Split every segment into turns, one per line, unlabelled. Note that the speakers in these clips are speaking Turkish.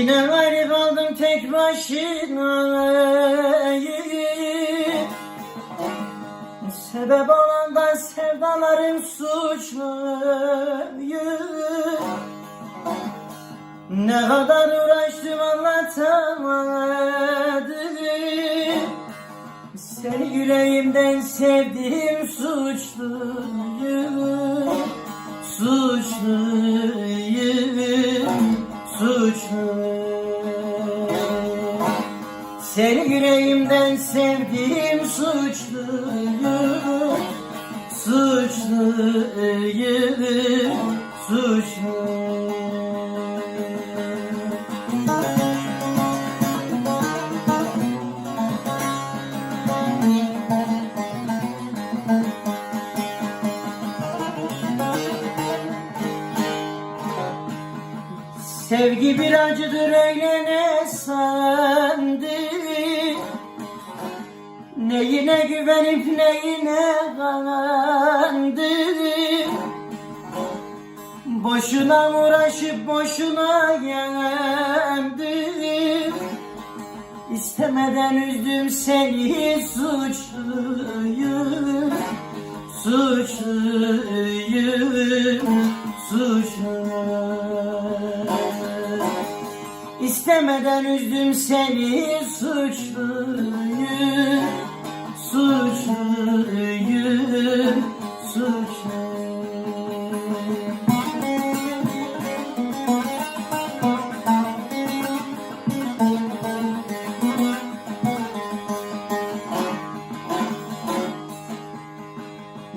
gayrı kaldım tek başına. Sebep olan da sevdalarım suçlu Ne kadar uğraştım anlatamadım. Seni yüreğimden sevdiğim suçluyum Suçluyum Suçluyum Seni yüreğimden sevdiğim suçluyum Suçluyum Suçluyum Sevgi bir acıdır öyle ne sandın? Neyine güvenip neyine kandın Boşuna uğraşıp boşuna yandım İstemeden üzdüm seni suçluyum Suçluyum Suçluyum İstemeden üzdüm seni suçluyum Suçluyum Suçluyum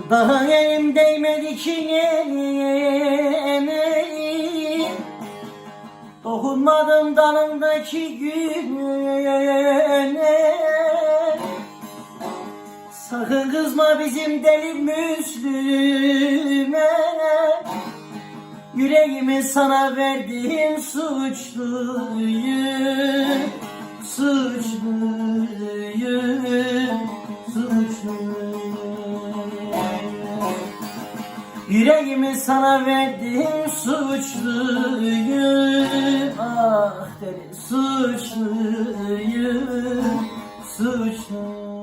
Daha elim değmedi ki yemeğe Dokunmadım dalındaki güne. Sakın kızma bizim deli Müslüme. Yüreğimi sana verdiğim suçluyum Suçluyum Suçluyum Yüreğimi sana verdim suçluyum Ah deli suçluyum Suçluyum